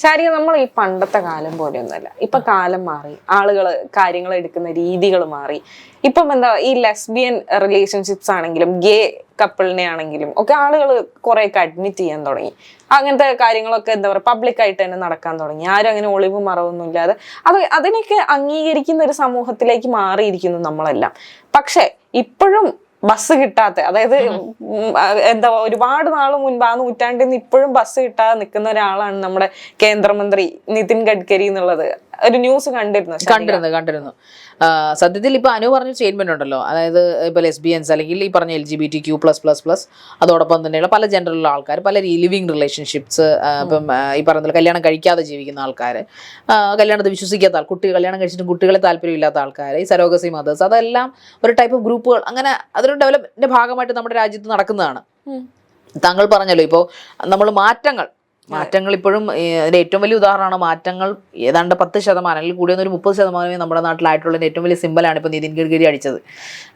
ശാരിക നമ്മൾ ഈ പണ്ടത്തെ കാലം പോലെയൊന്നുമല്ല. ഇപ്പൊ കാലം മാറി. ആളുകൾ കാര്യങ്ങൾ എടുക്കുന്ന രീതികൾ മാറി. ഇപ്പം എന്താ ഈ ലെസ്ബിയൻ റിലേഷൻഷിപ്സ് ആണെങ്കിലും ഗേ കപ്പിളിനെ ആണെങ്കിലും ഒക്കെ ആളുകൾ കുറെയൊക്കെ അഡ്മിറ്റ് ചെയ്യാൻ തുടങ്ങി. അങ്ങനത്തെ കാര്യങ്ങളൊക്കെ എന്താ പറയുക പബ്ലിക്കായിട്ട് തന്നെ നടക്കാൻ തുടങ്ങി. ആരും അങ്ങനെ ഒളിവ് മറവൊന്നും ഇല്ലാതെ. അത് അതിനൊക്കെ അംഗീകരിക്കുന്ന ഒരു സമൂഹത്തിലേക്ക് മാറിയിരിക്കുന്നു നമ്മളെല്ലാം. പക്ഷെ ഇപ്പോഴും ബസ് കിട്ടാത്ത. അതായത് എന്താ ഒരുപാട് നാൾ മുൻപ് ആ നൂറ്റാണ്ടിൽ നിന്ന് ഇപ്പോഴും ബസ് കിട്ടാതെ നിൽക്കുന്ന ഒരാളാണ് നമ്മുടെ കേന്ദ്രമന്ത്രി നിതിൻ ഗഡ്കരി എന്നുള്ളത്. ഒരു ന്യൂസ് കണ്ടിരുന്നു കണ്ടിരുന്നു കണ്ടിരുന്നു. സത്യത്തിൽ ഇപ്പൊ അനു പറഞ്ഞ സ്റ്റേറ്റ്മെന്റ് ഉണ്ടല്ലോ. അതായത് ഇപ്പൊ ലെസ്ബിയൻസ് അല്ലെങ്കിൽ ഈ പറഞ്ഞ L G B T Q plus plus plus അതോടൊപ്പം തന്നെയുള്ള പല ജെൻഡറിലുള്ള ആൾക്കാർ പല ലിവിങ് റിലേഷൻഷിപ്സ് ഇപ്പം ഈ പറഞ്ഞ കല്യാണം കഴിക്കാതെ ജീവിക്കുന്ന ആൾക്കാർ കല്യാണത്തെ വിശ്വസിക്കാത്ത ആൾ കുട്ടി കല്യാണം കഴിച്ചിട്ടും കുട്ടികളെ താല്പര്യമില്ലാത്ത ആൾക്കാർ ഈ സരോഗസി മദേഴ്സ് അതെല്ലാം ഒരു ടൈപ്പ് ഓഫ് ഗ്രൂപ്പുകൾ അങ്ങനെ അതൊരു ഡെവലപ്മെന്റിന്റെ ഭാഗമായിട്ട് നമ്മുടെ രാജ്യത്ത് നടക്കുന്നതാണ്. താങ്കൾ പറഞ്ഞല്ലോ ഇപ്പോൾ നമ്മൾ മാറ്റങ്ങൾ മാറ്റങ്ങൾ ഇപ്പോഴും അതിന് ഏറ്റവും വലിയ ഉദാഹരണമാണ് മാറ്റങ്ങൾ ഏതാണ്ട് പത്ത് ശതമാനം അല്ലെങ്കിൽ കൂടിയ ഒരു മുപ്പത് ശതമാനമേ നമ്മുടെ നാട്ടിലായിട്ടുള്ള ഏറ്റവും വലിയ സിമ്പലാണ് ഇപ്പൊ നിതിൻ ഗഡ്കരി അടിച്ചത്.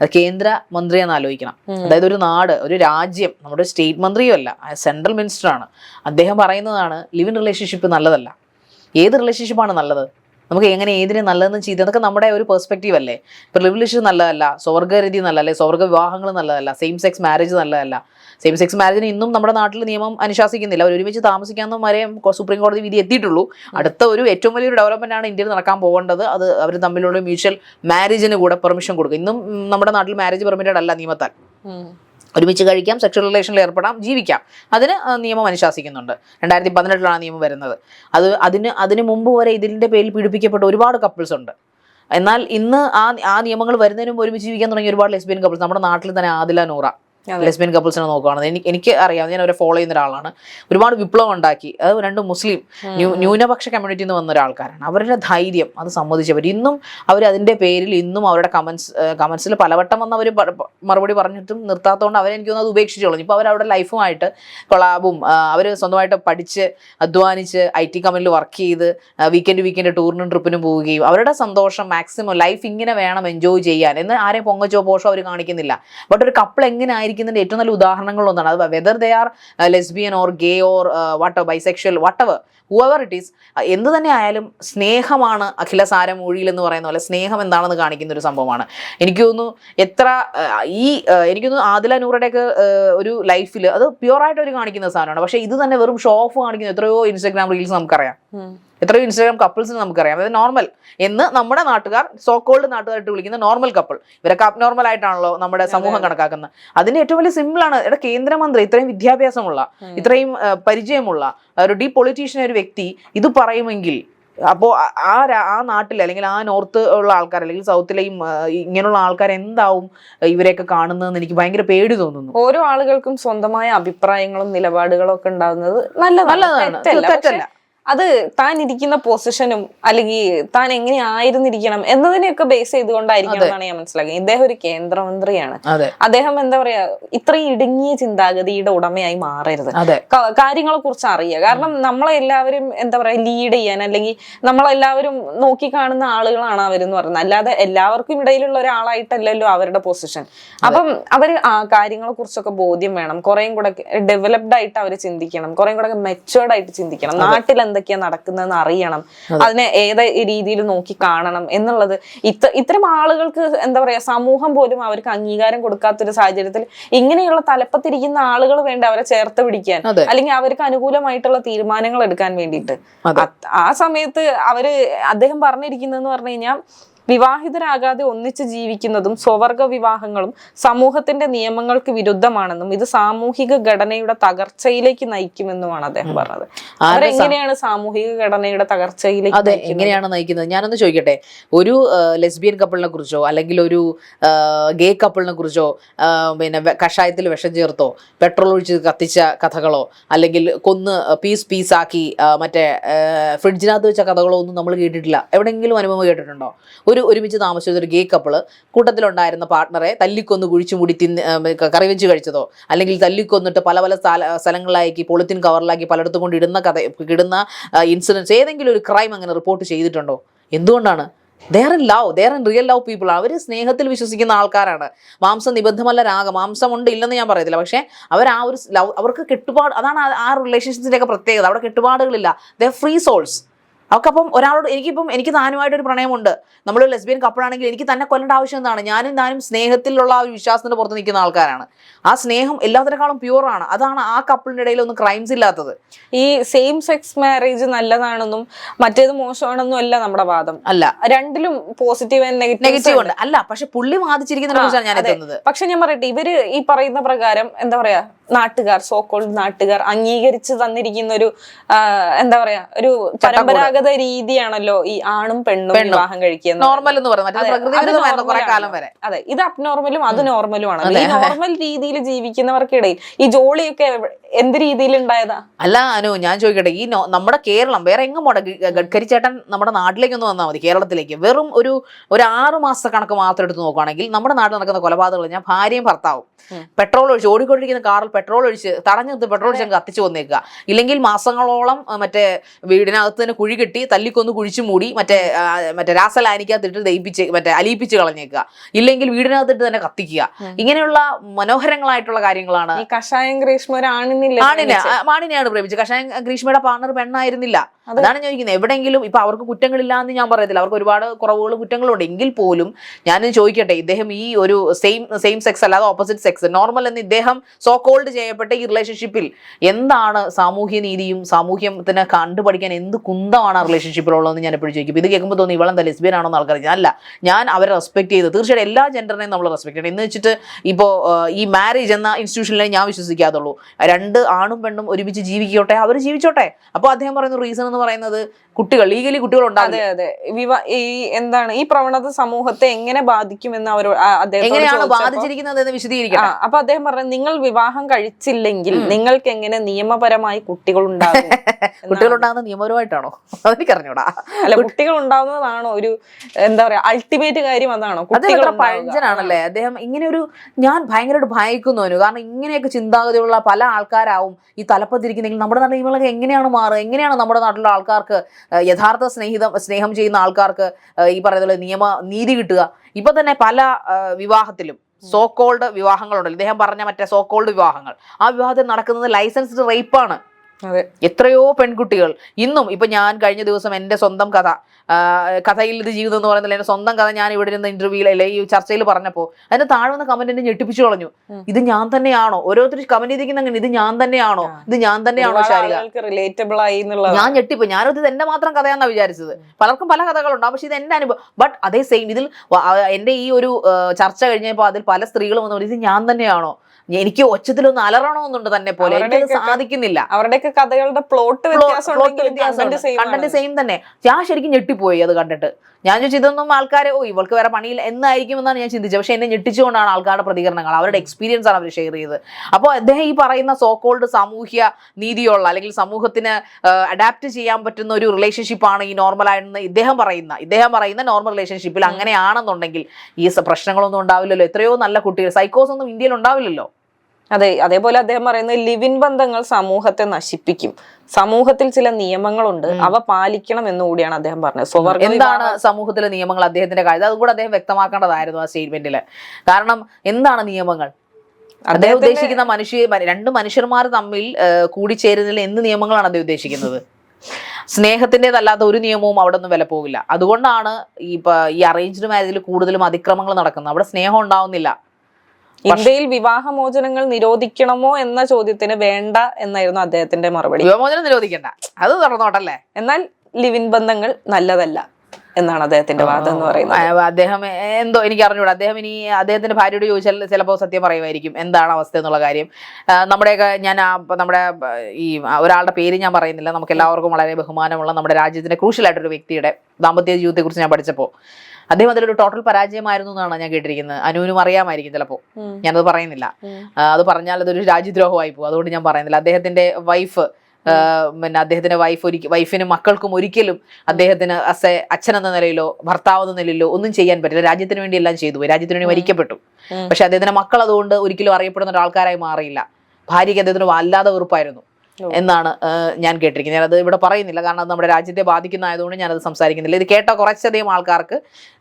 അത് കേന്ദ്ര മന്ത്രി എന്ന് ആലോചിക്കണം. അതായത് ഒരു നാട് ഒരു രാജ്യം നമ്മുടെ സ്റ്റേറ്റ് മന്ത്രിയും അല്ല സെൻട്രൽ മിനിസ്റ്ററാണ് അദ്ദേഹം പറയുന്നതാണ് ലിവിൻ റിലേഷൻഷിപ്പ് നല്ലതല്ല. ഏത് റിലേഷൻഷിപ്പാണ് നല്ലത്? നമുക്ക് എങ്ങനെ ഏതിനെ നല്ലതെന്ന് ചെയ്ത് അതൊക്കെ നമ്മുടെ ഒരു പെർസ്പെക്റ്റീവ് അല്ലേ? പ്രിവിലേജ് നല്ലതല്ല സ്വർഗരതി നല്ലതല്ലേ സ്വർഗ വിവാഹങ്ങൾ നല്ലതല്ല സെയിം സെക്സ് മാരേജ് നല്ലതല്ല. സെയിം സെക്സ് മാരേജിന് ഇന്നും നമ്മുടെ നാട്ടിൽ നിയമം അനുശാസിക്കുന്നില്ല. അവർ ഒരുമിച്ച് താമസിക്കാമെന്ന് വരെ സുപ്രീം കോടതി വിധി എത്തിയിട്ടുള്ളൂ. അടുത്ത ഒരു ഏറ്റവും വലിയൊരു ഡെവലപ്മെന്റ് ആണ് ഇന്ത്യയിൽ നടക്കാൻ പോകേണ്ടത്. അത് അവർ തമ്മിലുള്ള മ്യൂച്വൽ മാരേജിന് കൂടെ പെർമിഷൻ കൊടുക്കും. ഇന്നും നമ്മുടെ നാട്ടിൽ മാരേജ് പെർമിറ്റഡ് അല്ല നിയമത്താൽ. ഒരുമിച്ച് കഴിക്കാം സെക്ഷൽ റിലേഷനിൽ ഏർപ്പെടാം ജീവിക്കാം. അതിന് നിയമം അനുശാസിക്കുന്നുണ്ട്. രണ്ടായിരത്തി പതിനെട്ടിലാണ് നിയമം വരുന്നത്. അത് അതിന് അതിന് മുമ്പ് വരെ ഇതിന്റെ പേരിൽ പീഡിപ്പിക്കപ്പെട്ട ഒരുപാട് കപ്പിൾസ് ഉണ്ട്. എന്നാൽ ഇന്ന് ആ ആ നിയമങ്ങൾ വരുന്നതിനും ഒരുമിച്ച് ജീവിക്കാൻ തുടങ്ങിയ ഒരുപാട് ലെസ്ബിയൻ കപ്പിൾസ് നമ്മുടെ നാട്ടിൽ തന്നെ ആദില നൂറ. ലെസ്ബിയൻ കപ്പിൾസിനെ നോക്കുകയാണെങ്കിൽ എനിക്ക് എനിക്ക് അറിയാം. ഞാൻ അവരെ ഫോളോ ചെയ്യുന്ന ഒരാളാണ്. ഒരുപാട് വിപ്ലവം ഉണ്ടാക്കി അത് രണ്ട് മുസ്ലിം. ന്യൂനപക്ഷ കമ്മ്യൂണിറ്റിയിൽ നിന്ന് വന്ന ഒരാൾക്കാരാണ്. അവരുടെ ധൈര്യം അത് സമ്മതിച്ചവർ ഇന്നും അവർ അതിന്റെ പേരിൽ ഇന്നും അവരുടെ കമന്റ്സ് കമന്റ്സിൽ പലവട്ടം വന്ന് അവർ മറുപടി പറഞ്ഞിട്ടും നിർത്താത്തതുകൊണ്ട് അവരെനിക്ക് തോന്നുന്നത് അത് ഉപേക്ഷിച്ചോളൂ. ഇപ്പോൾ അവർ അവരുടെ ലൈഫുമായിട്ട് കൊളാബും അവർ സ്വന്തമായിട്ട് പഠിച്ച് അധ്വാനിച്ച് ഐ ടി കമ്പനിയിൽ വർക്ക് ചെയ്ത് വീക്കെൻഡ് വീക്കെൻഡ് ടൂറിനും ട്രിപ്പിനും പോവുകയും അവരുടെ സന്തോഷം മാക്സിമം ലൈഫ് ഇങ്ങനെ വേണം എൻജോയ് ചെയ്യാൻ എന്ന് ആരെയും പൊങ്ങച്ചോ പോഷോ അവർ കാണിക്കുന്നില്ല. ബട്ട് ഒരു കപ്പിൾ എങ്ങനെ ആയിരിക്കുന്നതിന്റെ ഏറ്റവും നല്ല ഉദാഹരണങ്ങളൊന്നാണ് അത് whether they are lesbian or gay or what bisexual whatever whoever it is എന്ത് തന്നെ ആയാലും സ്നേഹമാണ് അഖിലസാരം എന്ന് പറയുന്ന പോലെ സ്നേഹം എന്താണെന്ന് കാണിക്കുന്ന ഒരു സംഭവമാണ്. എനിക്ക് തോന്നുന്നു എത്ര ഈ എനിക്ക് തോന്നുന്നു ആദില നൂറുടെയൊക്കെ ഒരു ലൈഫിൽ അത് പ്യുവറായിട്ട് അവർ കാണിക്കുന്ന സാധനമാണ്. പക്ഷേ ഇത് തന്നെ വെറും ഷോ ഓഫ് കാണിക്കുന്ന എത്രയോ ഇൻസ്റ്റാഗ്രാം റീൽസ് നമുക്കറിയാം. എത്രയോ ഇൻസ്റ്റാഗ്രാം കപ്പിൾസിന് നമുക്കറിയാം. അതായത് നോർമൽ എന്ന് നമ്മുടെ നാട്ടുകാർ സോക്കോൾഡ് നാട്ടുകാരായിട്ട് വിളിക്കുന്ന നോർമൽ കപ്പിൾ ഇവരൊക്കെ അബ്നോർമൽ ആയിട്ടാണല്ലോ നമ്മുടെ സമൂഹം കണക്കാക്കുന്നത്. അതിന് ഏറ്റവും വലിയ സിമ്പിൾ ആണ്. ഇവിടെ കേന്ദ്രമന്ത്രി ഇത്രയും വിദ്യാഭ്യാസമുള്ള ഇത്രയും പരിചയമുള്ള ഒരു ഡീ പൊളിറ്റീഷ്യൻ ഒരു വ്യക്തി ഇത് പറയുമെങ്കിൽ അപ്പോൾ ആ ആ നാട്ടിൽ അല്ലെങ്കിൽ ആ നോർത്ത് ഉള്ള ആൾക്കാർ അല്ലെങ്കിൽ സൗത്തിലെയും ഇങ്ങനെയുള്ള ആൾക്കാർ എന്താവും ഇവരെയൊക്കെ കാണുന്നതെന്ന് എനിക്ക് ഭയങ്കര പേടി തോന്നുന്നു. ഓരോ ആളുകൾക്കും സ്വന്തമായ അഭിപ്രായങ്ങളും നിലപാടുകളും ഒക്കെ ഉണ്ടാകുന്നത് നല്ലതാണ്. തെറ്റല്ല. അത് താൻ ഇരിക്കുന്ന പൊസിഷനും അല്ലെങ്കിൽ താൻ എങ്ങനെ ആയിരുന്നിരിക്കണം എന്നതിനെയൊക്കെ ബേസ് ചെയ്തുകൊണ്ടായിരിക്കണം എന്നാണ് ഞാൻ മനസ്സിലാക്കുന്നത് ഇദ്ദേഹം ഒരു കേന്ദ്രമന്ത്രിയാണ്. അദ്ദേഹം എന്താ പറയാ ഇത്രയും ഇടുങ്ങിയ ചിന്താഗതിയുടെ ഉടമയായി മാറരുത്. കാര്യങ്ങളെ കുറിച്ച് അറിയുക. കാരണം നമ്മളെല്ലാവരും എന്താ പറയാ ലീഡ് ചെയ്യാൻ അല്ലെങ്കിൽ നമ്മളെല്ലാവരും നോക്കിക്കാണുന്ന ആളുകളാണ് അവരെന്ന് പറയുന്നത്. അല്ലാതെ എല്ലാവർക്കും ഇടയിലുള്ള ഒരാളായിട്ടല്ലല്ലോ അവരുടെ പൊസിഷൻ അപ്പം അവർ ആ കാര്യങ്ങളെ കുറിച്ചൊക്കെ ബോധ്യം വേണം. കുറേയും കൂടെ ഡെവലപ്ഡ് ആയിട്ട് അവർ ചിന്തിക്കണം. കുറേയും കൂടെ മെച്ചുവേർഡ് ആയിട്ട് ചിന്തിക്കണം. നാട്ടിൽ എന്തൊക്കെയാ നടക്കുന്നതെന്ന് അറിയണം. അതിനെ ഏത് രീതിയിൽ നോക്കി കാണണം എന്നുള്ളത്. ഇത്ര ഇത്തരം ആളുകൾക്ക് എന്താ പറയാ സമൂഹം പോലും അവർക്ക് അംഗീകാരം കൊടുക്കാത്തൊരു സാഹചര്യത്തിൽ ഇങ്ങനെയുള്ള തലപ്പത്തിരിക്കുന്ന ആളുകൾ വേണ്ട അവരെ ചേർത്ത് പിടിക്കാൻ? അല്ലെങ്കിൽ അവർക്ക് അനുകൂലമായിട്ടുള്ള തീരുമാനങ്ങൾ എടുക്കാൻ വേണ്ടിയിട്ട്? ആ സമയത്ത് അവർ അദ്ദേഹം പറഞ്ഞിരിക്കുന്നതെന്ന് പറഞ്ഞു കഴിഞ്ഞാൽ വിവാഹിതരാകാതെ ഒന്നിച്ച് ജീവിക്കുന്നതും സ്വവർഗ വിവാഹങ്ങളും സമൂഹത്തിന്റെ നിയമങ്ങൾക്ക് വിരുദ്ധമാണെന്നും ഇത് സാമൂഹിക ഘടനയുടെ തകർച്ചയിലേക്ക് നയിക്കുമെന്നുമാണ് അദ്ദേഹം പറഞ്ഞത്. അവരെങ്ങനെയാണ് സാമൂഹിക ഘടനയുടെ തകർച്ചയിലേക്ക് അതെ എങ്ങനെയാണ് നയിക്കുന്നത്? ഞാനൊന്ന് ചോദിക്കട്ടെ. ഒരു ലെസ്ബിയൻ കപ്പിളിനെ കുറിച്ചോ അല്ലെങ്കിൽ ഒരു ഗേ കപ്പിളിനെ കുറിച്ചോ പിന്നെ കഷായത്തിൽ വിഷം ചേർത്തോ പെട്രോൾ ഒഴിച്ച് കത്തിച്ച കഥകളോ അല്ലെങ്കിൽ കൊന്ന് പീസ് പീസാക്കി ആക്കി മറ്റേ ഫ്രിഡ്ജിനകത്ത് വെച്ച കഥകളോ ഒന്നും നമ്മൾ കേട്ടിട്ടില്ല. എവിടെയെങ്കിലും അനുഭവം കേട്ടിട്ടുണ്ടോ? ഒരു ഒരുമിച്ച് താമസിച്ച ഒരു ഗേ കപ്പിൾ കൂട്ടത്തിലുണ്ടായിരുന്ന പാർട്ണറെ തല്ലിക്കൊന്ന് കുഴിച്ചു മൂടി തിന്ന് കറി വെച്ച് കഴിച്ചതോ? അല്ലെങ്കിൽ തല്ലിക്കൊന്നിട്ട് പല പല സ്ഥല സ്ഥലങ്ങളിലാക്കി പൊളിത്തിൻ കവറിലാക്കി പലയിടത്തും കൊണ്ട് ഇടുന്ന കഥ ഇടുന്ന ഇൻസിഡൻസ് ഏതെങ്കിലും ഒരു ക്രൈം അങ്ങനെ റിപ്പോർട്ട് ചെയ്തിട്ടുണ്ടോ? എന്തുകൊണ്ടാണ്? They're in love they're in real love people അവർ സ്നേഹത്തിൽ വിശ്വസിക്കുന്ന ആൾക്കാരാണ്. മാംസം നിബന്ധമല്ല രാഗം. മാംസം ഉണ്ട് ഇല്ലെന്ന് ഞാൻ പറയത്തില്ല. പക്ഷേ അവർ ആ ഒരു ലവ് അവർക്ക് കെട്ടുപാട് അതാണ് ആ- റിലേഷൻഷിപ്പിന്റെയൊക്കെ പ്രത്യേകത. അവിടെ കെട്ടുപാടുകളില്ല. ദ ഫ്രീ സോൾസ് അവർക്കപ്പം ഒരാളോട് എനിക്കിപ്പം എനിക്ക് താനുമായിട്ടൊരു പ്രണയമുണ്ട്. നമ്മൾ ലെസ്ബിയൻ കപ്പിളാണെങ്കിൽ എനിക്ക് തന്നെ കൊല്ലേണ്ട ആവശ്യം എന്താണ്? ഞാനും താനും സ്നേഹത്തിലുള്ള ആ ഒരു വിശ്വാസത്തിന് പുറത്ത് നിൽക്കുന്ന ആൾക്കാരാണ്. ആ സ്നേഹം എല്ലാത്തിനേക്കാളും പ്യുവറാണ് അതാണ് ആ കപ്പിളിന്റെ ഇടയിൽ ഒന്നും ക്രൈംസ് ഇല്ലാത്തത്. ഈ സെയിം സെക്സ് മാരേജ് നല്ലതാണെന്നും മറ്റേത് മോശമാണെന്നും അല്ല നമ്മുടെ വാദം. അല്ല. രണ്ടിലും പോസിറ്റീവ് ആൻഡ് നെഗറ്റീവ് നെഗറ്റീവ് ഉണ്ട്. അല്ല പക്ഷെ പുള്ളി വാദിച്ചിരിക്കുന്ന ഞാൻ. എത്തുന്നത്. പക്ഷെ ഞാൻ പറയട്ടെ ഇവർ ഈ പറയുന്ന പ്രകാരം എന്താ പറയാ നാട്ടുകാർ സോക്കോൾഡ് നാട്ടുകാർ അംഗീകരിച്ച് തന്നിരിക്കുന്ന ഒരു എന്താ പറയാ ഒരു പരമ്പരാഗത രീതിയാണല്ലോ ഈ ആണും പെണ്ണും വിവാഹം കഴിക്കുന്നത്. നോർമൽ എന്ന് പറയുന്നത്. കുറെ കാലം വരെ. അതെ ഇത് അബ്നോർമലും അത് നോർമലും ആണ്. ഈ നോർമൽ രീതിയിൽ ജീവിക്കുന്നവർക്കിടയിൽ ഈ ജോളിയൊക്കെ എന്ത് രീതിയിൽ ഉണ്ടായതാ? അല്ല അനു ഞാൻ ചോദിക്കട്ടെ ഈ നമ്മുടെ കേരളം വേറെ എങ്ങും പോട്ടെ ഗ- ഗഡ്കരി ചേട്ടൻ നമ്മുടെ നാട്ടിലേക്ക് ഒന്ന് വന്നാൽ മതി കേരളത്തിലേക്ക്. വെറും ഒരു ഒരു ആറ് മാസ കണക്ക് മാത്രം എടുത്ത് നോക്കുകയാണെങ്കിൽ നമ്മുടെ നാട്ടിൽ നടക്കുന്ന കൊലപാതകങ്ങൾ ഞാൻ ഭാര്യയും ഭർത്താവും പെട്രോൾ ഒഴിച്ച് ഓടിക്കൊണ്ടിരിക്കുന്ന കാറിൽ പെട്രോൾ ഒഴിച്ച് തടഞ്ഞു പെട്രോൾ ഒഴിച്ച് കത്തിച്ചു വന്നേക്കുക ഇല്ലെങ്കിൽ മാസങ്ങളോളം മറ്റേ വീടിനകത്ത് തന്നെ കുഴി കെട്ടി തല്ലിക്കൊന്ന് കുഴിച്ചു മൂടി മറ്റേ മറ്റേ രാസലാനിക്കകത്തിട്ട് ദയിപ്പിച്ച് മറ്റേ അലിയിപ്പിച്ച് കളഞ്ഞേക്കുക. ഇല്ലെങ്കിൽ വീടിനകത്തിട്ട് തന്നെ കത്തിക്കുക. ഇങ്ങനെയുള്ള മനോഹരങ്ങളായിട്ടുള്ള കാര്യങ്ങളാണ് കഷായം ഗ്രീഷ്മ ആണിനെ മാണിനെയാണ് പ്രേമിച്ചത്. കഷായം ഗ്രീഷ്മയുടെ പാർട്ണർ പെണ്ണായിരുന്നില്ല. അതെ. അതാണ് ഞാൻ ചോദിക്കുന്നത്. എവിടെയെങ്കിലും ഇപ്പൊ അവർക്ക് കുറ്റങ്ങളില്ല എന്ന് ഞാൻ പറയത്തില്ല. അവർക്ക് ഒരുപാട് കുറവുകളും കുറ്റങ്ങളുണ്ട്. എങ്കിൽ പോലും ഞാൻ ചോദിക്കട്ടെ ഇദ്ദേഹം ഈ ഒരു സെയിം സെയിം സെക്സ് അല്ലാതെ ഓപ്പോസിറ്റ് സെക്സ് നോർമൽ എന്ന് ഇദ്ദേഹം സോ കോൾഡ് ചെയ്യപ്പെട്ട ഈ റിലേഷൻഷിപ്പിൽ എന്താണ് സാമൂഹ്യ നീതിയും സാമൂഹ്യത്തിന് കണ്ടുപഠിക്കാൻ എന്ത് കുന്തമാണ് ആ റിലേഷൻഷിപ്പിലുള്ളതെന്ന് ഞാൻ എപ്പോഴും ചോദിക്കും. ഇത് കേൾക്കുമ്പോൾ തോന്നി ഇവളെന്താ ലെസ്ബിയൻ ആണോ എന്ന് ആൾക്കാർ അല്ല ഞാൻ അവരെ റെസ്പെക്ട് ചെയ്ത് തീർച്ചയായിട്ടും എല്ലാ ജെൻഡറിനെയും നമ്മൾ റെസ്പെക്ട് ചെയ്യണം. എന്ന് വെച്ചിട്ട് ഇപ്പോൾ ഈ മാരേജ് എന്ന ഇൻസ്റ്റിറ്റ്യൂഷനിലെ ഞാൻ വിശ്വസിക്കാതുള്ളൂ. രണ്ട് ആണും പെണ്ണും ഒരുമിച്ച് ജീവിക്കോട്ടെ അവർ ജീവിച്ചോട്ടെ. അപ്പോൾ അദ്ദേഹം പറയുന്ന റീസൺ എന്ന് പറയുന്നത് കുട്ടികൾ ലീഗലി കുട്ടികൾ ഉണ്ടാകും അതെ അതെ. വിവാ ഈ എന്താണ് ഈ പ്രവണത സമൂഹത്തെ എങ്ങനെ ബാധിക്കുമെന്ന് അവർ എങ്ങനെയാണ് ബാധിച്ചിരിക്കുന്നത് എന്ന് വിശദീകരിക്കണം അപ്പൊ അദ്ദേഹം പറഞ്ഞു നിങ്ങൾ വിവാഹം കഴിച്ചില്ലെങ്കിൽ നിങ്ങൾക്ക് എങ്ങനെ നിയമപരമായി കുട്ടികൾ ഉണ്ടാകും കുട്ടികൾ ഉണ്ടാകുന്ന നിയമപരമായിട്ടാണോ? അതെനിക്ക് അറിഞ്ഞൂടാ അല്ല കുട്ടികൾ ഉണ്ടാകുന്നതാണോ ഒരു എന്താ പറയാ അൾട്ടിമേറ്റ് കാര്യം അതാണോ? കുട്ടികൾ പഴഞ്ചനാണല്ലേ? അദ്ദേഹം ഇങ്ങനെ ഒരു ഞാൻ ഭയങ്കരമായിട്ട് ഭയക്കുന്നു കാരണം ഇങ്ങനെയൊക്കെ ചിന്താഗതിയുള്ള പല ആൾക്കാരാവും ഈ തലപ്പത്തിരിക്കുന്നെങ്കിൽ നമ്മുടെ നാട്ടിൽ നിയമങ്ങളൊക്കെ എങ്ങനെയാണ് മാറുക? എങ്ങനെയാണ് നമ്മുടെ നാട്ടിലുള്ള ആൾക്കാർക്ക് യഥാർത്ഥ സ്നേഹിത സ്നേഹം ചെയ്യുന്ന ആൾക്കാർക്ക് ഈ പറയുന്ന നിയമ നീതി കിട്ടുക. ഇപ്പൊ തന്നെ പല വിവാഹത്തിലും സോ കോൾഡ് വിവാഹങ്ങളുണ്ടല്ലോ. ഇദ്ദേഹം പറഞ്ഞ മറ്റേ സോ കോൾഡ് വിവാഹങ്ങൾ. ആ വിവാഹത്തിൽ നടക്കുന്നത് ലൈസൻസ്ഡ് റേപ്പാണ് എത്രയോ പെൺകുട്ടികൾ. ഇന്നും ഇപ്പൊ ഞാൻ കഴിഞ്ഞ ദിവസം എന്റെ സ്വന്തം കഥ കഥയിൽ ഇത് ജീവിതം എന്ന് പറയുന്നില്ല എന്റെ സ്വന്തം കഥ ഞാൻ ഇവിടെ ഇരുന്ന ഇന്റർവ്യൂയിൽ അല്ലെ ഈ ചർച്ചയിൽ പറഞ്ഞപ്പോൾ അതിന്റെ താഴെ വന്ന കമന്റ് എന്നെ ഞെട്ടിപ്പിച്ചു കളഞ്ഞു. ഇത് ഞാൻ തന്നെയാണോ? ഓരോരുത്തർ കമന്റ് ചെയ്തിരിക്കുന്ന അങ്ങനെ ഇത് ഞാൻ തന്നെയാണോ? ഇത് ഞാൻ തന്നെയാണോ റിലേറ്റബിൾ ആയി ഞാൻ ഞെട്ടിപ്പ് ഞാനത് എന്റെ മാത്രം കഥയാന്നാ വിചാരിച്ചത്. പലർക്കും പല കഥകളുണ്ടാവും പക്ഷെ ഇത് എന്റെ അനുഭവം. ബട്ട് അതേ സെയിം ഇതിൽ എന്റെ ഈ ഒരു ചർച്ച കഴിഞ്ഞപ്പോൾ അതിൽ പല സ്ത്രീകളും വന്നു. ഇത് ഞാൻ തന്നെയാണോ? എനിക്ക് ഒച്ചത്തിലൊന്ന് അലറണമെന്നുണ്ട് തന്നെ പോലെ. എനിക്കത് സാധിക്കുന്നില്ല. അവരുടെയൊക്കെ കഥകളുടെ പ്ലോട്ട് കണ്ടന്റ് സെയിം തന്നെ. ഞാൻ ശരിക്കും ഞെട്ടിപ്പോയി അത് കണ്ടിട്ട്. ഞാൻ ചോദിച്ചു ഇതൊന്നും ആൾക്കാരെ ഓ ഇവൾക്ക് വേറെ പണിയില്ല എന്നായിരിക്കും എന്നാണ് ഞാൻ ചിന്തിച്ചത്. പക്ഷെ എന്നെ ഞെട്ടിച്ചുകൊണ്ടാണ് ആൾക്കാരുടെ പ്രതികരണങ്ങൾ. അവരുടെ എക്സ്പീരിയൻസ് ആണ് അവർ ഷെയർ ചെയ്തത്. അപ്പോൾ അദ്ദേഹം ഈ പറയുന്ന സോക്കോൾഡ് സാമൂഹ്യ നീതിയുള്ള അല്ലെങ്കിൽ സമൂഹത്തിന് അഡാപ്റ്റ് ചെയ്യാൻ പറ്റുന്ന ഒരു റിലേഷൻഷിപ്പാണ് ഈ നോർമൽ ആയിരുന്ന ഇദ്ദേഹം പറയുന്ന. ഇദ്ദേഹം പറയുന്ന നോർമൽ റിലേഷൻഷിപ്പിൽ അങ്ങനെയാണെന്നുണ്ടെങ്കിൽ ഈ പ്രശ്നങ്ങളൊന്നും ഉണ്ടാവില്ലല്ലോ. എത്രയോ നല്ല കുട്ടികൾ. സൈക്കോസ് ഒന്നും ഇന്ത്യയിൽ ഉണ്ടാവില്ലല്ലോ. അതെ അതേപോലെ അദ്ദേഹം പറയുന്നത് ലിവിൻ ബന്ധങ്ങൾ സമൂഹത്തെ നശിപ്പിക്കും. സമൂഹത്തിൽ ചില നിയമങ്ങളുണ്ട്. അവ പാലിക്കണം എന്ന് കൂടിയാണ് അദ്ദേഹം പറഞ്ഞത്. സ്വവർഗ എന്താണ് സമൂഹത്തിലെ നിയമങ്ങൾ അദ്ദേഹത്തിന്റെ കാര്യം? അതുകൂടെ അദ്ദേഹം വ്യക്തമാക്കേണ്ടതായിരുന്നു ആ സ്റ്റേറ്റ്മെന്റിൽ കാരണം എന്താണ് നിയമങ്ങൾ? അദ്ദേഹം ഉദ്ദേശിക്കുന്ന മനുഷ്യ രണ്ട് മനുഷ്യന്മാർ തമ്മിൽ കൂടിച്ചേരുന്നതിൽ എന്ത് നിയമങ്ങളാണ് അദ്ദേഹം ഉദ്ദേശിക്കുന്നത്? സ്നേഹത്തിന്റെതല്ലാത്ത ഒരു നിയമവും അവിടെ ഒന്നും വില പോകില്ല അതുകൊണ്ടാണ് ഈ ഇപ്പൊ ഈ അറേഞ്ച്ഡ് മാരേജിൽ കൂടുതലും അതിക്രമങ്ങൾ നടക്കുന്നത്. അവിടെ സ്നേഹം ഉണ്ടാവുന്നില്ല. ഇന്ത്യയിൽ വിവാഹമോചനങ്ങൾ നിരോധിക്കണമോ എന്ന ചോദ്യത്തിന് വേണ്ട എന്നായിരുന്നു അദ്ദേഹത്തിന്റെ മറുപടി. വിവാഹമോചനം നിരോധിക്കണ്ട. അത് തുറന്നോട്ടല്ലേ? എന്നാൽ ലിവിൻ ബന്ധങ്ങൾ നല്ലതല്ല. എന്നാണ് അദ്ദേഹത്തിന്റെ വാദം എന്ന് പറയുന്നത്. അദ്ദേഹം എന്തോ എനിക്ക് അറിഞ്ഞൂടാ. അദ്ദേഹം ഇനി അദ്ദേഹത്തിന്റെ ഭാര്യയോട് ചോദിച്ചാൽ ചിലപ്പോൾ സത്യം പറയുമായിരിക്കും എന്താണ് അവസ്ഥ എന്നുള്ള കാര്യം. നമ്മുടെയൊക്കെ ഞാൻ നമ്മുടെ ഈ ഒരാളുടെ പേര് ഞാൻ പറയുന്നില്ല. നമുക്ക് എല്ലാവർക്കും വളരെ ബഹുമാനമുള്ള നമ്മുടെ രാജ്യത്തിന്റെ ക്രൂഷ്യലായിട്ടൊരു വ്യക്തിയുടെ ദാമ്പത്യ ജീവിതത്തെ കുറിച്ച് ഞാൻ പഠിച്ചപ്പോൾ അദ്ദേഹം അതിലൊരു ടോട്ടൽ പരാജയമായിരുന്നു എന്നാണ് ഞാൻ കേട്ടിരിക്കുന്നത്. അനുവിനും അറിയാമായിരിക്കും ചിലപ്പോൾ. ഞാനത് പറയുന്നില്ല. അത് പറഞ്ഞാൽ അതൊരു രാജ്യദ്രോഹമായി പോകും. അതുകൊണ്ട് ഞാൻ പറയുന്നില്ല. അദ്ദേഹത്തിന്റെ വൈഫ് പിന്നെ അദ്ദേഹത്തിന്റെ വൈഫ് ഒരിക്കൽ വൈഫിനും മക്കൾക്കും ഒരിക്കലും അദ്ദേഹത്തിന് അസ അച്ഛൻ എന്ന നിലയിലോ ഭർത്താവ് എന്ന നിലയിലോ ഒന്നും ചെയ്യാൻ പറ്റില്ല. രാജ്യത്തിന് വേണ്ടി എല്ലാം ചെയ്തു രാജ്യത്തിന് വേണ്ടി മരിക്കപ്പെട്ടു. പക്ഷെ അദ്ദേഹത്തിന്റെ മക്കൾ അതുകൊണ്ട് ഒരിക്കലും അറിയപ്പെടുന്ന ഒരാൾക്കാരായി മാറിയില്ല. ഭാര്യയ്ക്ക് അദ്ദേഹത്തിന് വല്ലാതെ വെറുപ്പായിരുന്നു. എന്നാണ് ഞാൻ കേട്ടിരിക്കുന്നത്. ഞാനത് ഇവിടെ പറയുന്നില്ല കാരണം അത് നമ്മുടെ രാജ്യത്തെ ബാധിക്കുന്ന ആയതുകൊണ്ട് ഞാനത് സംസാരിക്കുന്നില്ല. ഇത് കേട്ട കുറച്ചധികം ആൾക്കാർക്ക്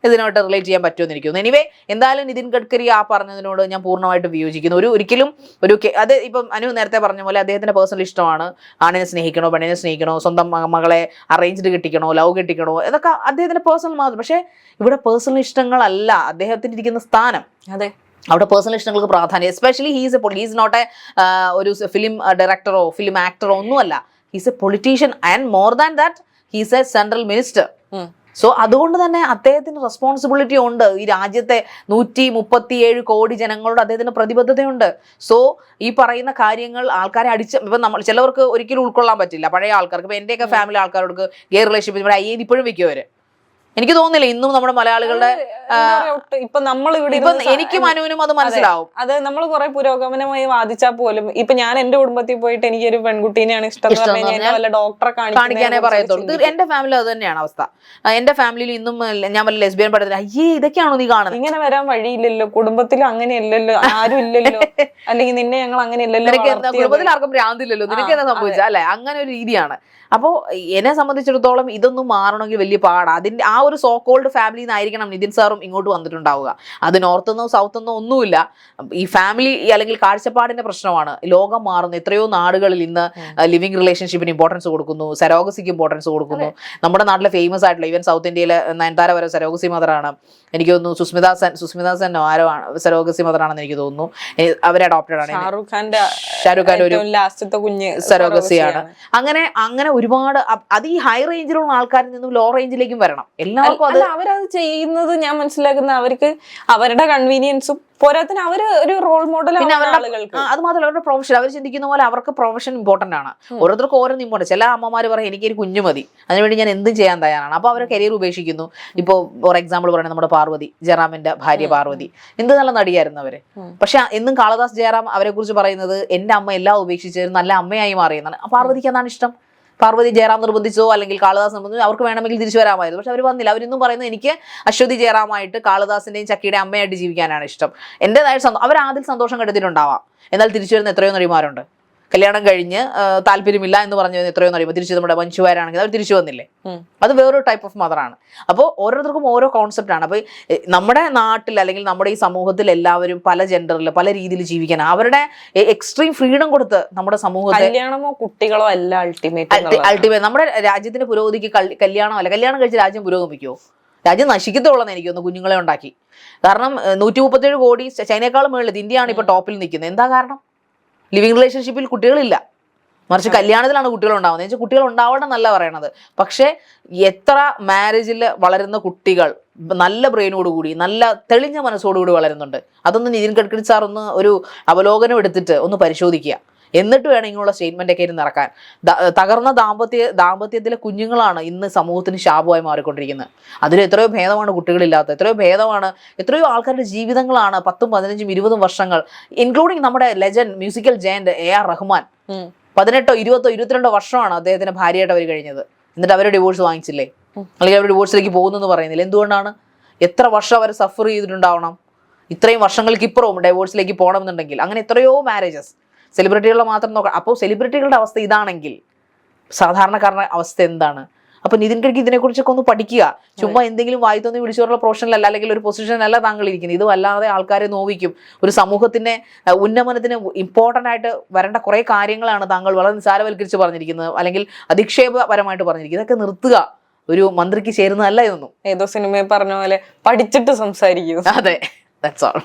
ഇതിനോട്ട് റിലേറ്റ് ചെയ്യാൻ പറ്റുമെന്ന് തോന്നുന്നു എനിവേ എന്തായാലും നിതിൻ ഗഡ്കരി ആ പറഞ്ഞതിനോട് ഞാൻ പൂർണമായിട്ട് വിയോജിക്കുന്നു. ഒരു ഒരിക്കലും ഒരു അത് ഇപ്പം അനു നേരത്തെ പറഞ്ഞ പോലെ അദ്ദേഹത്തിന്റെ പേഴ്സണൽ ഇഷ്ടമാണ്. ആണിനെ സ്നേഹിക്കണോ പെണ്ണിനെ സ്നേഹിക്കണോ സ്വന്തം മകളെ അറേഞ്ച്ഡ് കെട്ടിക്കണോ ലവ് കെട്ടിക്കണോ ഇതൊക്കെ അദ്ദേഹത്തിന്റെ പേഴ്സണൽ മാത്രം പക്ഷേ ഇവിടെ പേഴ്സണൽ ഇഷ്ടങ്ങളല്ല അദ്ദേഹത്തിന് ഇരിക്കുന്ന സ്ഥാനം. അതെ. അവിടെ പേഴ്സണൽ ഇഷ്ടങ്ങൾക്ക് പ്രാധാന്യം especially he's a he's not a ഒരു ഫിലിം ഡയറക്ടറോ ഫിലിം ആക്ടറോ ഒന്നുമല്ല. He's a politician and more than that he's a central minister. So അതുകൊണ്ട് തന്നെ അദ്ദേഹത്തിന് റെസ്പോൺസിബിലിറ്റി ഉണ്ട്. ഈ രാജ്യത്തെ നൂറ്റി മുപ്പത്തിയേഴ് കോടി ജനങ്ങളോട് അദ്ദേഹത്തിന് പ്രതിബദ്ധതയുണ്ട്. സോ ഈ പറയുന്ന കാര്യങ്ങൾ ആൾക്കാരെ അടിച്ച് ഇപ്പം നമ്മൾ ചിലവർക്ക് ഒരിക്കലും ഉൾക്കൊള്ളാൻ പറ്റില്ല. പഴയ ആൾക്കാർക്ക് ഇപ്പം എന്റെയൊക്കെ ഫാമിലി ആൾക്കാരോട് ഗെയർ റിലേഷൻഷിപ്പ് ഇവിടെ എ ഇപ്പോഴും വെക്കും അവർ എനിക്ക് തോന്നുന്നില്ല ഇന്നും നമ്മുടെ മലയാളികളുടെ ഇപ്പൊ നമ്മൾ ഇവിടെ എനിക്കും അനുവിനും അത് മനസ്സിലാവും. അത് നമ്മൾ കുറെ പുരോഗമനമായി വാദിച്ചാൽ പോലും ഇപ്പൊ ഞാൻ എന്റെ കുടുംബത്തിൽ പോയിട്ട് എനിക്ക് ഒരു പെൺകുട്ടീനെയാണ് ഇഷ്ടം വല്ല ഡോക്ടറെ കാണിക്കാനേ പറയത്തുള്ളൂ. എന്റെ ഫാമിലി അത് തന്നെയാണ് അവസ്ഥ. എന്റെ ഫാമിലിയിൽ ഇന്നും ഞാൻ വല്ല ലെസ്ബിയൻ പഠിത്തം അയ്യേ ഇതൊക്കെയാണോ നീ കാണുന്നത് ഇങ്ങനെ വരാൻ വഴിയില്ലല്ലോ. കുടുംബത്തിൽ അങ്ങനെ ഇല്ലല്ലോ ആരും ഇല്ലല്ലോ. അല്ലെങ്കിൽ നിന്നെ ഞങ്ങൾ അങ്ങനെ ഇല്ലല്ലോ. കുടുംബത്തിൽ ആർക്കും ഭ്രാന്തില്ലല്ലോ. നിനക്ക് എന്താ സംഭവിച്ച അല്ലെ? അങ്ങനെ ഒരു രീതിയാണ്. അപ്പോ എന്നെ സംബന്ധിച്ചിടത്തോളം ഇതൊന്നും മാറണമെങ്കിൽ വലിയ പാടാണ് അതിന്റെ ആ ഒരു സോ കോൾഡ് ഫാമിലിയിൽ നിന്നായിരിക്കണം നിതിൻ സാറും ഇങ്ങോട്ട് വന്നിട്ടുണ്ടാവുക. അത് നോർത്ത് നിന്നോ സൗത്ത് നിന്നോ ഒന്നുമില്ല. ഈ ഫാമിലി അല്ലെങ്കിൽ കാഴ്ചപ്പാടിന്റെ പ്രശ്നമാണ്. ലോകം മാറുന്ന. എത്രയോ നാടുകളിൽ ഇന്ന് ലിവിംഗ് റിലേഷൻഷിപ്പിന് ഇമ്പോർട്ടൻസ് കൊടുക്കുന്നു. സരോഗസിക്ക് ഇമ്പോർട്ടൻസ് കൊടുക്കുന്നു. നമ്മുടെ നാട്ടിലെ ഫേമസ് ആയിട്ടുള്ള ഈവൻ സൗത്ത് ഇന്ത്യയിലെ നയൻതാര വരെ സരോഗസി മദറാണ് എനിക്ക് തോന്നുന്നു സുസ്മിത സെൻ സുസ്മിത സെൻ ആരോ ആണ് സെരോഗസി മദറാണെന്ന് എനിക്ക് തോന്നുന്നു. അവരെ അവർ അഡോപ്റ്റഡ് ആണ് ഷാറുഖ് ഖാന്റെ ഖാൻ ഒരു ലാസ്റ്റത്തെ കുഞ്ഞ് സരോഗസിയാണ്. അങ്ങനെ അങ്ങനെ ഒരുപാട് അത് ഈ ഹൈ റേഞ്ചിലുള്ള ആൾക്കാരിൽ നിന്നും ലോ റേഞ്ചിലേക്കും വരണം. എല്ലാവർക്കും അത് അവരത് ചെയ്യുന്നത് ഞാൻ മനസ്സിലാക്കുന്ന അവർക്ക് അവരുടെ കൺവീനിയൻസും പോരാത്തിന് അവർ ഒരു റോൾ മോഡൽ അത് മാത്രമല്ല അവരുടെ പ്രൊഫഷൻ അവർ ചിന്തിക്കുന്ന പോലെ അവർക്ക് പ്രൊഫഷൻ ഇമ്പോർട്ടന്റ് ആണ്. ഓരോരുത്തർക്ക് ഓരോന്ന് ഇമ്പോർട്ടന്റ് ചില അമ്മമാർ പറയും എനിക്കൊരു കുഞ്ഞു മതി. അതിനുവേണ്ടി ഞാൻ എന്തും ചെയ്യാൻ തയ്യാറാണ്. അപ്പോൾ അവർ കരിയർ ഉപേക്ഷിക്കുന്നു. ഇപ്പോൾ ഫോർ എക്സാമ്പിൾ പറയുന്നത് നമ്മുടെ പാർവതി ജയറാമിന്റെ ഭാര്യ പാർവതി. എന്ത് നല്ല നടിയായിരുന്നു അവർ. പക്ഷെ എന്നും കാളദാസ് ജയറാം അവരെ കുറിച്ച് പറയുന്നത് എന്റെ അമ്മ എല്ലാം ഉപേക്ഷിച്ച് നല്ല അമ്മയായി മാറിയെന്നാണ്. പാർവതിക്ക് എന്താണ് ഇഷ്ടം. പാർവതി ജയറാം നിർബന്ധിച്ചോ അല്ലെങ്കിൽ കാളിദാസ് നിർബന്ധിച്ചോ അവർക്ക് വേണമെങ്കിൽ തിരിച്ചു വരാമായിരുന്നു. പക്ഷെ അവർ വന്നില്ല. അവരിന്നും പറയുന്നത് എനിക്ക് അശ്വതി ജയറാമായിട്ട് കാളിദാസിന്റെയും ചക്കിയുടെ അമ്മയായിട്ട് ജീവിക്കാനാണ് ഇഷ്ടം. എന്റെതായ സന്തോഷം അവർ ആദ്യം സന്തോഷം കണ്ടെത്തിയിട്ടുണ്ടാവാം. എന്നാൽ തിരിച്ചു വരുന്ന എത്രയോ നടിമാരുണ്ട്. കല്യാണം കഴിഞ്ഞ് താല്പര്യമില്ല എന്ന് പറഞ്ഞു എത്രയോ നടിയുമ്പോൾ തിരിച്ചു നമ്മുടെ മഞ്ചുവാരാണെങ്കിൽ അവർ തിരിച്ചു വന്നില്ലേ. അത് വേറൊരു ടൈപ്പ് ഓഫ് മദറാണ് അപ്പോൾ ഓരോരുത്തർക്കും ഓരോ കോൺസെപ്റ്റ് ആണ്. അപ്പോൾ നമ്മുടെ നാട്ടിൽ അല്ലെങ്കിൽ നമ്മുടെ ഈ സമൂഹത്തിൽ എല്ലാവരും പല ജെൻഡറിൽ പല രീതിയിൽ ജീവിക്കാൻ അവരുടെ എക്സ്ട്രീം ഫ്രീഡം കൊടുത്ത് നമ്മുടെ സമൂഹത്തിൽ കല്യാണമോ കുട്ടികളോ അല്ല അൾട്ടിമേറ്റ് അൾട്ടിമേറ്റ് നമ്മുടെ രാജ്യത്തിന്റെ പുരോഗതിക്ക് കല്യാണം അല്ല കല്യാണം കഴിച്ച് രാജ്യം പുരോഗമിക്കുമോ രാജ്യം നശിക്കത്തുള്ളതെന്ന് എനിക്ക് തോന്നുന്നു കുഞ്ഞുങ്ങളെ ഉണ്ടാക്കി. കാരണം നൂറ്റി മുപ്പത്തേഴ് കോടി ചൈനയെക്കാളും മുകളിൽ ഇന്ത്യയാണ് ഇപ്പൊ ടോപ്പിൽ നിൽക്കുന്നത്. എന്താ കാരണം? ലിവിങ് റിലേഷൻഷിപ്പിൽ കുട്ടികളില്ല. മറിച്ച് കല്യാണത്തിലാണ് കുട്ടികൾ ഉണ്ടാവുന്നത് വെച്ചാൽ കുട്ടികൾ ഉണ്ടാവണം എന്നല്ല പറയണത്. പക്ഷേ എത്ര മാരേജിൽ വളരുന്ന കുട്ടികൾ നല്ല ബ്രെയിനോട് കൂടി നല്ല തെളിഞ്ഞ മനസ്സോടുകൂടി വളരുന്നുണ്ട്. അതൊന്ന് നിതിൻ ഗഡ്കരി സാർ ഒന്ന് ഒരു അവലോകനം എടുത്തിട്ട് ഒന്ന് പരിശോധിക്കുക. എന്നിട്ട് വേണം ഇങ്ങനെയുള്ള സ്റ്റേറ്റ്മെന്റ് ഒക്കെ ഇരുന്ന് ഇറക്കാൻ തകർന്ന ദാമ്പത്യ ദാമ്പത്യത്തിലെ കുഞ്ഞുങ്ങളാണ് ഇന്ന് സമൂഹത്തിന് ശാപമായി മാറിക്കൊണ്ടിരിക്കുന്നത്. അതിൽ എത്രയോ ഭേദമാണ് കുട്ടികളില്ലാത്ത എത്രയോ ഭേദമാണ് എത്രയോ ആൾക്കാരുടെ ജീവിതങ്ങളാണ് പത്തും പതിനഞ്ചും ഇരുപതും വർഷങ്ങൾ ഇൻക്ലൂഡിങ് നമ്മുടെ legend musical giant A R Rahman. പതിനെട്ടോ ഇരുപത്തോ ഇരുപത്തിരണ്ടോ വർഷമാണ് അദ്ദേഹത്തിന്റെ ഭാര്യയായിട്ട് അവർ കഴിഞ്ഞത്. എന്നിട്ട് അവർ ഡിവോഴ്സ് വാങ്ങിച്ചില്ലേ? അല്ലെങ്കിൽ അവർ ഡിവോഴ്സിലേക്ക് പോകുന്നെന്ന് പറയുന്നില്ല. എന്തുകൊണ്ടാണ്? എത്ര വർഷം അവർ സഫർ ചെയ്തിട്ടുണ്ടാവണം? ഇത്രയും വർഷങ്ങൾക്ക് ഇപ്പുറവും ഡൈവോഴ്സിലേക്ക് പോകണമെന്നുണ്ടെങ്കിൽ. അങ്ങനെ എത്രയോ മാരേജസ് സെലിബ്രിറ്റികളുടെ മാത്രം നോക്കാം അപ്പോൾ സെലിബ്രിറ്റികളുടെ അവസ്ഥ ഇതാണെങ്കിൽ സാധാരണക്കാരുടെ അവസ്ഥ എന്താണ്? അപ്പൊ നിതിൻ ഗഡ്കരി ഇതിനെക്കുറിച്ചൊക്കെ ഒന്ന് പഠിക്കുക. ചുമ്മാ എന്തെങ്കിലും വായി തോന്നി വിളിച്ചവരുള്ള പ്രൊഫഷനിലല്ല അല്ലെങ്കിൽ ഒരു പൊസിഷനിലല്ല താങ്കൾ ഇരിക്കുന്നത്. ഇത് വല്ലാതെ ആൾക്കാരെ നോവിക്കും. ഒരു സമൂഹത്തിന്റെ ഉന്നമനത്തിന് ഇമ്പോർട്ടന്റ് ആയിട്ട് വരേണ്ട കുറെ കാര്യങ്ങളാണ് താങ്കൾ വളരെ നിസാരവൽക്കരിച്ച് പറഞ്ഞിരിക്കുന്നത്. അല്ലെങ്കിൽ അധിക്ഷേപപരമായിട്ട് പറഞ്ഞിരിക്കുന്നത്. ഇതൊക്കെ നിർത്തുക. ഒരു മന്ത്രിക്ക് ചേരുന്നതല്ല ഇതൊന്നും ഏതോ സിനിമയിൽ പറഞ്ഞ പോലെ പഠിച്ചിട്ട് സംസാരിക്കുന്നു അതെ. That's all